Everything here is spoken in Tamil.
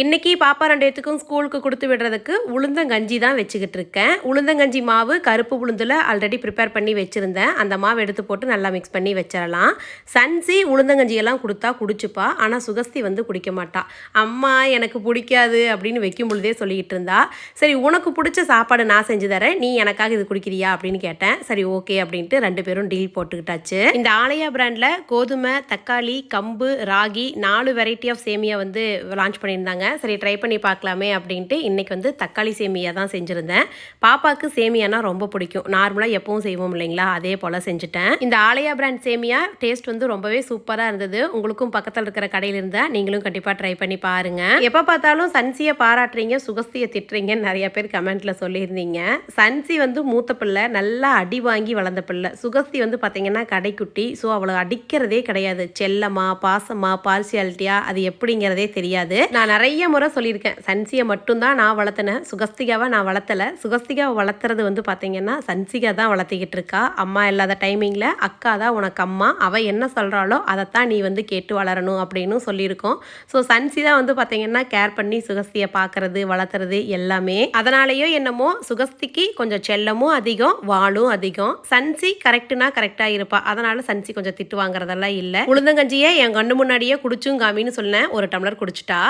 இன்றைக்கி பாப்பா ரெண்டு பேத்துக்கும் ஸ்கூலுக்கு கொடுத்து விடுறதுக்கு உளுந்தங்கஞ்சி தான் வச்சுக்கிட்டு இருக்கேன். உளுந்தங்கஞ்சி மாவு கருப்பு உளுந்தில் ஆல்ரெடி ப்ரிப்பேர் பண்ணி வச்சுருந்தேன். அந்த மாவு எடுத்து போட்டு நல்லா மிக்ஸ் பண்ணி வச்சிடலாம் சன்சி உளுந்தங்கஞ்சியெல்லாம் கொடுத்தா குடிச்சுப்பா. ஆனால் சுகஸ்தி வந்து குடிக்க மாட்டா. அம்மா எனக்கு பிடிக்காது அப்படின்னு வைக்கும் பொழுதே சொல்லிக்கிட்டு இருந்தா. சரி உனக்கு பிடிச்ச சாப்பாடு நான் செஞ்சு தரேன். நீ எனக்காக இது குடிக்கிறியா அப்படின்னு கேட்டேன். சரி ஓகே அப்படின்ட்டு ரெண்டு பேரும் டீல் போட்டுக்கிட்டாச்சு. இந்த ஆலயா பிராண்டில் கோதுமை தக்காளி கம்பு ராகி நாலு வெரைட்டி ஆஃப் சேமியா வந்து லான்ச் பண்ணியிருந்தாங்க. சரி ட்ரை பண்ணி பார்க்கலாமே அப்படின்ட்டு இன்றைக்கி வந்து தக்காளி சேமியா தான் செஞ்சுருந்தேன். பாப்பாவுக்கு சேமியானா ரொம்ப பிடிக்கும். நார்மலாக எப்பவும் செய்வோம் இல்லைங்களா? அதே போல் செஞ்சுட்டேன். இந்த ஆலயா பிராண்ட் சேமியா டேஸ்ட் வந்து ரொம்பவே சூப்பராக இருந்தது. உங்களுக்கும் பக்கத்தில் இருக்கிற கடையில் இருந்தால் நீங்களும் கண்டிப்பாக ட்ரை பண்ணி பாருங்கள் எப்போ பார்த்தாலும் சன்சியை பாராட்டுறீங்க சுகஸ்தியை திட்டுறீங்கன்னு நிறைய பேர் கமெண்ட்டில் சொல்லியிருந்தீங்க. சன்சி வந்து மூத்த பிள்ளை நல்லா அடி வாங்கி வளர்ந்த பிள்ளை. சுகஸ்தி வந்து பார்த்தீங்கன்னா கடைக்குட்டி. ஸோ அவளை அடிக்கிறதே கிடையாது. செல்லமா பாசமா பார்சியாலிட்டியா அது எப்படிங்கிறதே தெரியாது. நான் நிறைய முறை சொல்லியிருக்கேன். சன்சியை மட்டும்தான் நான் வளர்த்தினேன் சுகஸ்திகாவை நான் வளர்த்தல. சுகஸ்திகாவை வளர்த்துறது வந்து பார்த்தீங்கன்னா சன்சிகா தான் வளர்த்திக்கிட்டு இருக்கா. அம்மா இல்லாத டைமிங்கில் அக்கா தான் உனக்கு அம்மா. அவள் என்ன சொல்கிறாளோ அதைத்தான் நீ வந்து கேட்டு வளரணும் அப்படின்னு சொல்லியிருக்கோம். ஸோ சன்சி தான் வந்து பார்த்தீங்கன்னா கேர் பண்ணி சுகஸ்தியை பார்க்குறது வளர்த்துறது எல்லாமே. அதனாலேயோ என்னமோ சுகஸ்திக்கு கொஞ்சம் செல்லமும் அதிகம் வாளும் அதிகம். சன்சி கரெக்டுனா கரெக்டாக இருப்பா. அதனால் சன்சி கொஞ்சம் திட்டு வாங்குறதெல்லாம் இல்லை. உளுந்தங்கஞ்சியை என் கண்ணு முன்னாடியே குடிச்சும் காமின்னு சொன்னேன். ஒரு டம்ளர் குடிச்சிட்டா?